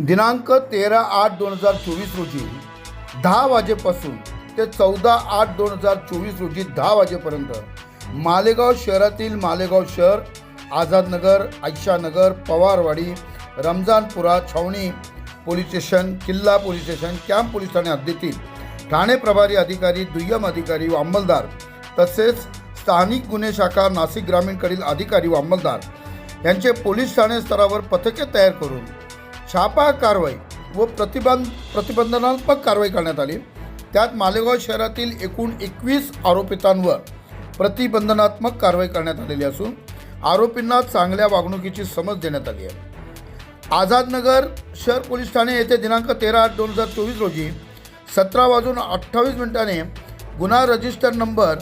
दिनांक तेरा आठ दोन हजार चोवीस रोजी दहा वाजेपासून ते चौदा आठ दोन हजार चोवीस रोजी दहा वाजेपर्यंत मालेगाव शहरातील मालेगाव शहर Azad Nagar Ayeshanagar Pawarwadi Ramzanpura Chhavani police station Killa police station camp police Thane हद्दीतील ठाणे प्रभारी अधिकारी दुय्यम अधिकारी व अंमलदार तसेच स्थानिक गुन्हे शाखा नाशिक ग्रामीणकडील अधिकारी व अंमलदार यांचे पोलीस ठाणे स्तरावर पथके तयार करून छापा कारवाई व प्रतिबंध प्रतिबंधनात्मक कारवाई करण्यात आली. त्यात मालेगाव शहरातील एकूण एकवीस आरोपितांवर प्रतिबंधनात्मक कारवाई करण्यात आलेली असून आरोपींना चांगल्या वागणुकीची समज देण्यात आली आहे. आझादनगर शहर पोलीस ठाणे येथे दिनांक तेरा आठ दोन हजार चोवीस रोजी सतरा वाजून अठ्ठावीस मिनिटाने गुन्हा रजिस्टर नंबर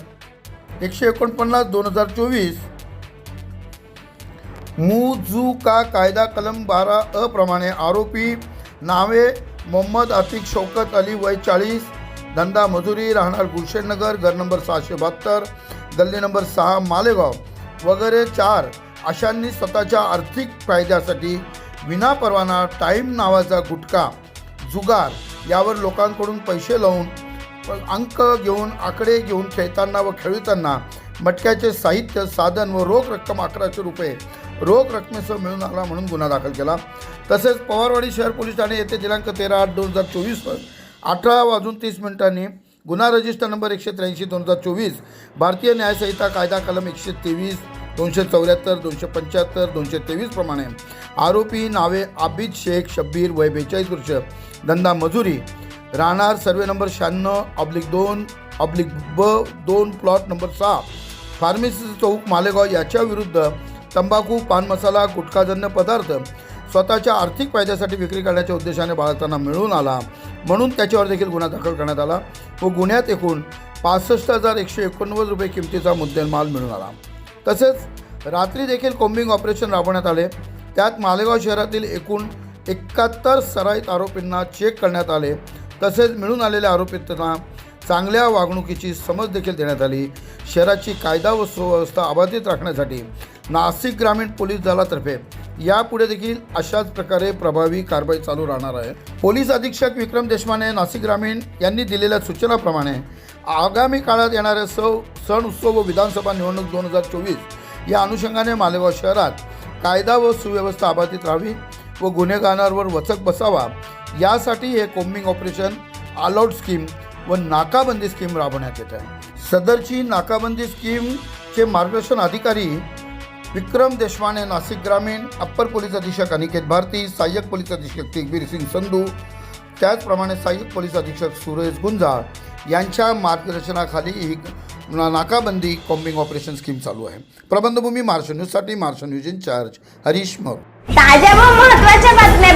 एकशे एकोणपन्नास दोन हजार चोवीस मुजुका कायदा कलम बारा अ प्रमाणे आरोपी नावे मोहम्मद आतिक शौकत अली वय चाळीस धंदा मजुरी राहणार गुलशेनगर घर नंबर सहाशे बहात्तर गल्ली नंबर सहा मालेगाव वगैरे चार अशांनी स्वतःच्या आर्थिक फायद्यासाठी विनापरवाना टाईम नावाचा गुटखा जुगार यावर लोकांकडून पैसे लावून अंक घेऊन आकडे घेऊन खेळताना व खेळताना मटक्याचे साहित्य साधन व रोख रक्कम अकराशे रुपये रोख रकमेसह मिळून आला म्हणून गुन्हा दाखल केला. तसेच पवारवाडी शहर पोलीस ठाणे येथे दिनांक तेरा आठ दोन हजार चोवीस अठरा वाजून तीस मिनिटांनी गुन्हा रजिस्टर नंबर एकशे त्र्याऐंशी दोन हजार चोवीस भारतीय न्यायसंहिता कायदा कलम एकशे तेवीस दोनशे चौऱ्याहत्तर दोनशे पंच्याहत्तर दोनशे तेवीस प्रमाणे आरोपी नावे आबिद शेख शब्बीर वय बेचाळीस वर्ष धंदा मजुरी राहणार सर्वे नंबर शहाण्णव ऑब्लिक दोन ऑब्लिक ब दोन प्लॉट नंबर सहा फार्मसी चौक मालेगाव याच्या विरुद्ध तंबाखू पान मसाला गुटखाजन्य पदार्थ स्वतःच्या आर्थिक फायद्यासाठी विक्री करण्याच्या उद्देशाने बाळगताना मिळून आला. म्हणून त्याच्यावर देखील गुन्हा दाखल करण्यात आला व गुन्ह्यात एकूण पासष्ट हजार एकशे एकोणनव्वद रुपये किमतीचा मुद्देमाल मिळून आला. तसेच रात्री देखील कोम्बिंग ऑपरेशन राबवण्यात आले. त्यात मालेगाव शहरातील एकूण एकाहत्तर सराईत आरोपींना चेक करण्यात आले. तसेच मिळून आलेल्या आरोपींना चांगल्या वागणुकीची समज देखील देण्यात आली. शहराची कायदा व सुव्यवस्था अबाधित राखण्यासाठी नाशिक ग्रामीण पोलीस दलातर्फे यापुढे देखील अशाच प्रकारे प्रभावी कारवाई चालू राहणार आहे. पोलीस अधीक्षक विक्रम देशमाने नाशिक ग्रामीण यांनी दिलेल्या सूचनाप्रमाणे आगामी काळात येणाऱ्या सव सण उत्सव व विधानसभा निवडणूक दोन हजार चोवीस या अनुषंगाने मालेगाव शहरात कायदा व सुव्यवस्था अबाधित राहावी व गुन्हेगारांवर वचक बसावा. यासाठी हे कोम्बिंग ऑपरेशन ऑल स्कीम व नाकाबंदी स्कीम राबवण्यात येत आहे. सदरची नाकाबंदी स्कीमचे मार्गदर्शन अधिकारी विक्रम देशवाने नाशिक ग्रामीण अप्पर पोलीस अधीक्षक अनिकेत भारती सहाय्यक पोलीस अधीक्षक तेगबीर सिंग संधू त्याचप्रमाणे सहाय्यक पोलीस अधीक्षक सुरेश गुंजाळ यांच्या मार्गदर्शनाखाली ही नाकाबंदी कॉम्बिंग ऑपरेशन स्कीम चालू आहे. प्रबंधभूमी महाराष्ट्र न्यूजसाठी Maharashtra news in charge Harish More ताज्या व महत्त्वाच्या बातम्या